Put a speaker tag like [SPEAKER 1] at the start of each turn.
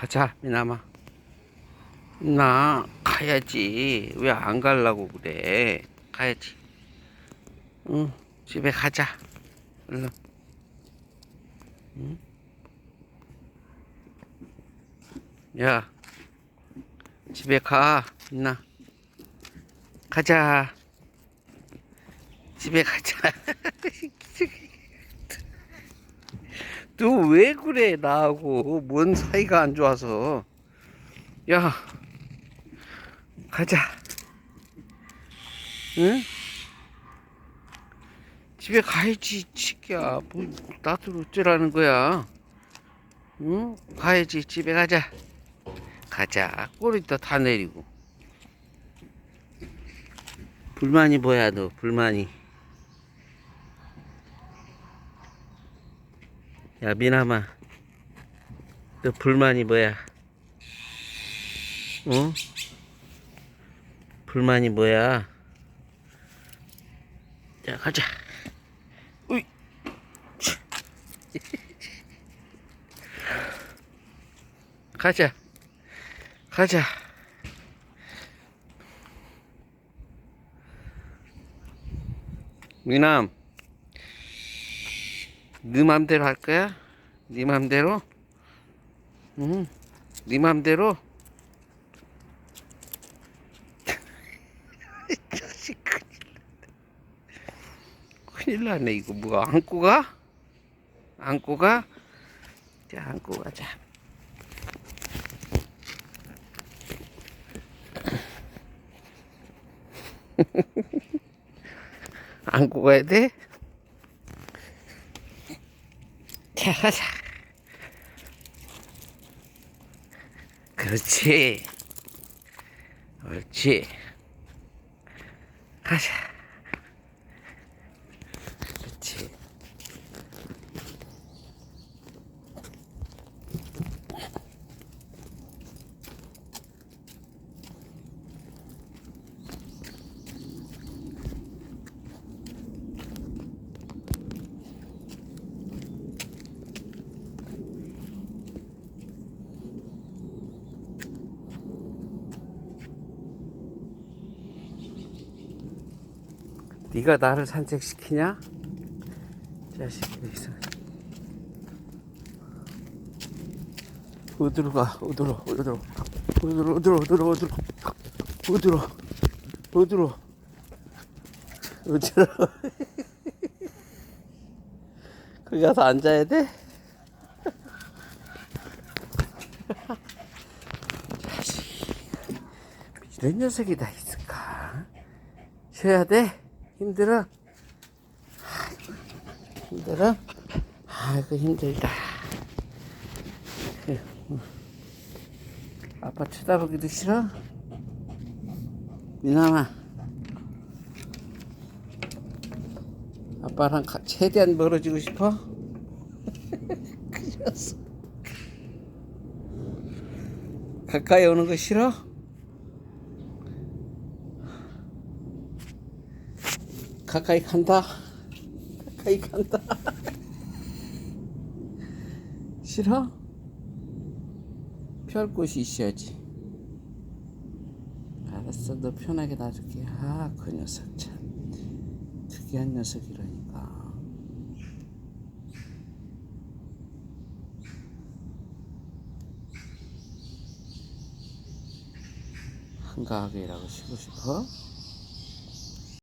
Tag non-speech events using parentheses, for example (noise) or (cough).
[SPEAKER 1] 가자, 미남아. 나 가야지. 왜안 가려고 그래? 가야지. 응, 집에 가자. 얼른. 응? 야, 집에 가, 민나. 가자. 집에 가자. (laughs) 너 왜 그래? 나하고 뭔 사이가 안 좋아서. 야 가자. 응? 집에 가야지 치기야. 뭐 나도 어쩌라는 거야? 응? 가야지 집에 가자. 가자. 꼬리도 다 내리고. 불만이 뭐야 너? 불만이 야 미남아. 너 불만이 뭐야? 어? 불만이 뭐야? 자 가자. 우이. 가자. 가자. 미남 네 맘대로 할 거야? 네 맘대로? 응, 네 맘대로? (laughs) 이 자식 큰일 났네. 큰일 났네 이거 뭐가 안고 가? 안고 가? 자 안고 가자 (laughs) 안고 가야 돼? 자, 가자. 그렇지. 옳지. 가자. 네가 나를 산책시키냐? 자식이 있어. 어디로 가? 어디로? 어디로? 어디로? 어디로? 어디로? 어디로? 어디로? 어디로? 어디로? (laughs) 거기 가서 앉아야 돼? (laughs) 자식. 이런 녀석이 다 있을까? 쉬어야 돼? 힘들어? 힘들어? 아이고 힘들다. 아빠 쳐다보기도 싫어? 미남아 아빠랑 가- 최대한 멀어지고 싶어? (laughs) 그 녀석 가까이 오는 거 싫어? 가까이 간다. 가까이 간다. 싫어? 피할 곳이 있어야지. 알았어, 너 편하게 놔줄게. 아, 그 녀석 참 특이한 녀석이라니까. 한가하게 일하고 쉬고 싶어?